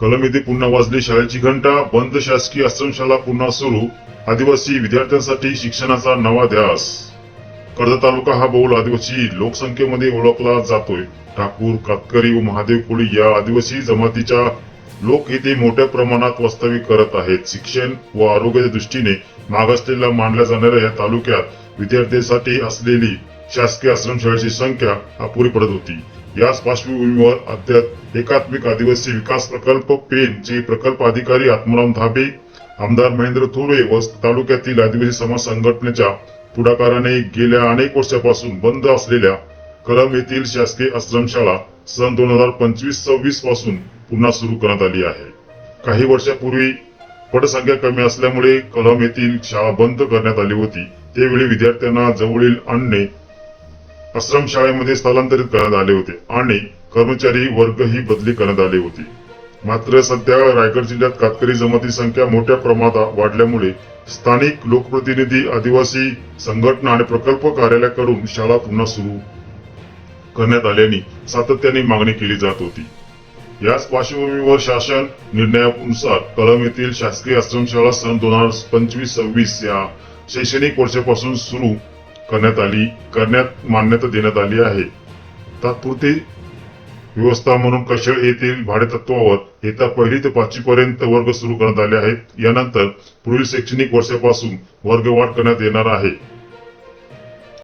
कलम येथे पुन्हा वाजली. शाळेची घंटा बंद शासकीय आश्रमशाला पुन्हा सुरू. आदिवासी विद्यार्थ्यांसाठी शिक्षणाचा नवा ध्यास. कर्जत तालुका हा बहुल आदिवासी. लोकसंख्येमध्ये ओळखला जातोय. ठाकूर कातकरी व महादेव कोळी या आदिवासी जमातीच्या लोक येथे मोठ्या प्रमाणात वास्तविक करत आहेत. शिक्षण व आरोग्याच्या दृष्टीने मागासलेला मानल्या जाणाऱ्या या तालुक्यात विद्यार्थ्यांसाठी असलेली शासकीय आश्रमशाळेची संख्या अपुरी पडत होती. याच पार्श्वभूमीवर अद्याप एकात्मिक आदिवासी विकास प्रकल्प पेन चे प्रकल्प अधिकारी आत्माराम धाबे आमदार महेंद्र थोरे व तालुक्यातील आदिवासी समाज संघटनेच्या पुढाकाराने गेल्या अनेक वर्षापासून बंद असलेल्या कलम येथील शासकीय आश्रमशाळा सन दोन हजार पंचवीस सव्वीसपासून पुन्हा सुरू करण्यात आली आहे. काही वर्षापूर्वी पटसंख्या कमी असल्यामुळे कलम येथील शाळा बंद करण्यात आली होती. त्यावेळी विद्यार्थ्यांना जवळील आणणे आश्रम शाळेमध्ये स्थलांतरित करण्यात आले होते आणि कर्मचारी वर्गही बदली करण्यात आली होती. मात्र सध्या रायगड जिल्ह्यात कातकरी जमाती संख्या मोठ्या प्रमाणात वाढल्यामुळे स्थानिक लोकप्रतिनिधी आदिवासी संघटना आणि प्रकल्प कार्यालयाकडून शाळा पुन्हा सुरू करण्यात आल्याने सातत्याने मागणी केली जात होती. याच पार्श्वभूमीवर शासन निर्णयानुसार कलम येथील शासकीय आश्रमशाळा सन दोन हजार पंचवीस सव्वीस या शैक्षणिक वर्षापासून सुरू करण्यात आली करण्यात मान्यता देण्यात आली आहे. तात्पुरती व्यवस्था म्हणून कशळ येथील भाडेतत्वावर येत्या पहिली ते पाचवी पर्यंत वर्ग सुरू करण्यात आले आहेत. यानंतर पुढील शैक्षणिक वर्षापासून वर्गवाढ करण्यात येणार आहे.